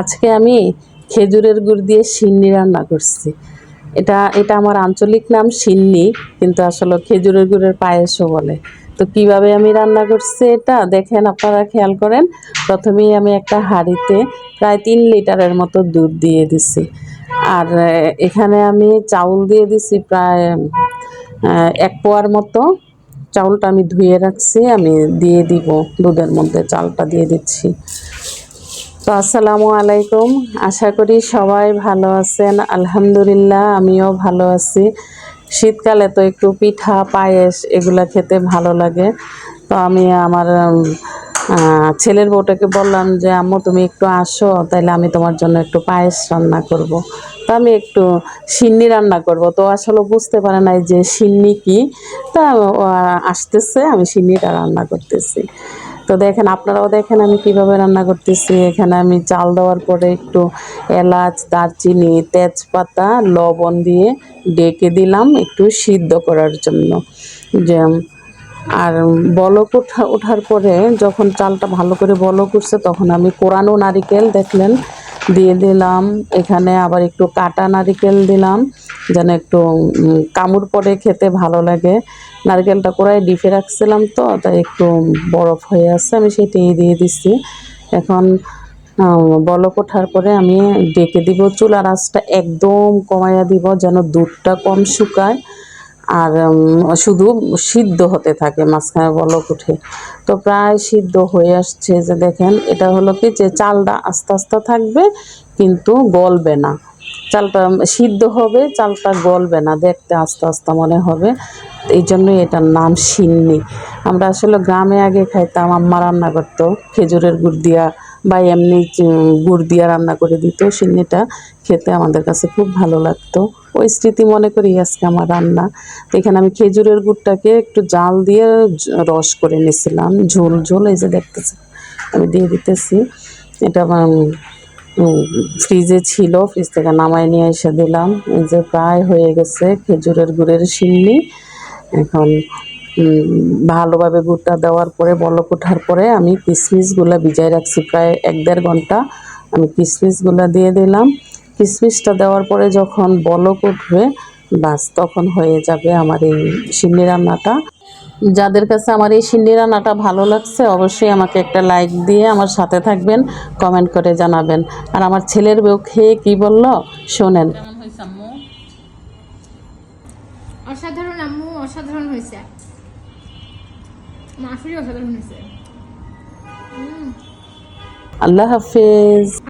আজকে আমি খেজুরের গুড় দিয়ে সিন্নি রান্না করছি। এটা এটা আমার আঞ্চলিক নাম সিন্নি, কিন্তু আসলে খেজুরের গুড়ের পায়েসও বলে। তো কীভাবে আমি রান্না করছি এটা দেখেন, আপনারা খেয়াল করেন, প্রথমেই আমি একটা হাঁড়িতে প্রায় তিন লিটারের মতো দুধ দিয়ে দিছি। আর এখানে আমি চাউল দিয়ে দিছি প্রায় এক পোয়ার মতো। চাউলটা আমি ধুয়ে রাখছি, আমি দিয়ে দিব দুধের মধ্যে, চালটা দিয়ে দিচ্ছি। তো আসসালামু আলাইকুম। আশা করি সবাই ভালো আছেন। আলহামদুলিল্লাহ, আমিও ভালো আছি। শীতকালে তো একটু পিঠা, পায়েস এগুলা খেতে ভালো লাগে। তো আমি আমার ছেলের বউটাকে বললাম যে, আম্মু, তুমি একটু আসো, তাইলে আমি তোমার জন্য একটু পায়েস রান্না করব। তো আমি একটু সিন্নি রান্না করব। তো আসলে বুঝতে পারে নাই যে সিন্নি কি। তা আসতেছে, আমি সিন্নিটা রান্না করতেছি। তো দেখেন, আপনারাও দেখেন আমি কীভাবে রান্না করতেছি। এখানে আমি চাল দেওয়ার পরে একটু এলাচ, দারচিনি, তেজপাতা, লবণ দিয়ে ডেকে দিলাম একটু সিদ্ধ করার জন্য। যে আর বলক ওঠা, ওঠার পরে যখন চালটা ভালো করে বলক উঠছে, তখন আমি কোরানো নারিকেল, দেখলেন? দিয়ে দিলাম। এখানে আবার একটু কাটা নারিকেল দিলাম, যেন একটু কামড় পরে খেতে ভালো লাগে। নারকেলটা কোড়ায় ডিপে রাখছিলাম তো, তাই একটু বরফ হয়ে আছে, আমি সেটাই দিয়ে দিচ্ছি এখন বলক ওঠার পরে আমি ডেকে দিব, চুলার আঁচটা একদম কমাইয়া দিব, যেন দুধটা কম শুকায়। আর শুধু সিদ্ধ হতে থাকে, মাঝখানে বলক উঠে। তো প্রায় সিদ্ধ হয়ে আসছে যে দেখেন, এটা হলো কি যে চালটা আস্তে আস্তে থাকবে, কিন্তু গলবে না। চালটা সিদ্ধ হবে, চালটা গলবে না, দেখতে আস্তে আস্তে মনে হবে। এই জন্যই এটার নাম সিন্নি। আমরা আসলে গ্রামে আগে খাইতাম, আম্মা রান্না করতো, খেজুরের গুড় দিয়া বা এমনি গুড় দিয়া রান্না করে দিত। সিন্নিটা খেতে আমাদের কাছে খুব ভালো লাগতো। ওই স্মৃতি মনে করি আজকে আমার রান্না। এখানে আমি খেজুরের গুড়টাকে একটু জাল দিয়ে রস করে নিয়েছিলাম। ঝোল ঝোল এই যে দেখতেছি, আমি দিয়ে দিতেছি। এটা ফ্রিজে ছিল, ফ্রিজ থেকে নামায় নিয়ে এসে দিলাম। এই যে প্রায় হয়ে গেছে খেজুরের গুড়ের সিন্নি এখন ভালোভাবে গুড়টা দেওয়ার পরে, বলক ওঠার পরে আমি কিশমিশগুলো ভিজাই রাখছি। প্রায় এক দেড় ঘণ্টা আমি কিশমিশগুলো দিয়ে দিলাম। কিশমিশটা দেওয়ার পরে যখন বলক উঠবে বাস তখন হয়ে যাবে আমার এই সিন্নি রান্নাটা। যাদের কাছে আমার এই সিন্নি রান্নাটা ভালো লাগছে অবশ্যই আমাকে একটা লাইক দিয়ে আমার সাথে থাকবেন কমেন্ট করে জানাবেন। আর আমার ছেলের বউ খেয়ে কী বলল শোনেন। অসাধারণ আম্মু অসাধারণ হয়েছে। মাসুরি অসাধারণ হয়েছে। আল্লাহ হাফেজ।